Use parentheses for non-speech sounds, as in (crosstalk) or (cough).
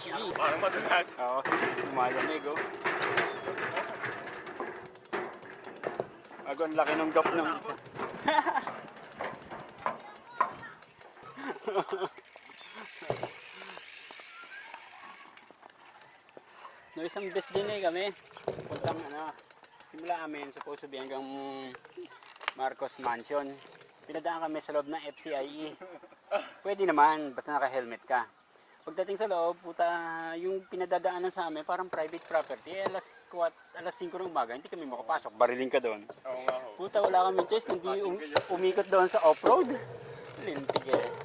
Chili. Parang madulas. Oo, lumalamig oh. Ako, ang laki ng gap ng isa. no, (laughs) isang best din eh kami. Puntang ano, simula amin, supposed to be hanggang Marcos Mansion. Pinadaan kami sa loob ng FCIE. Pwede naman, basta naka-helmet ka. Pagdating sa loob, puta, yung pinadadaanan sa amin, parang private property. Eh, alas, kwat, alas 5 ng umaga, hindi kami makapasok. Bariling ka doon. Puta, wala kami choice kundi um, umikot doon sa off-road. Lintik eh.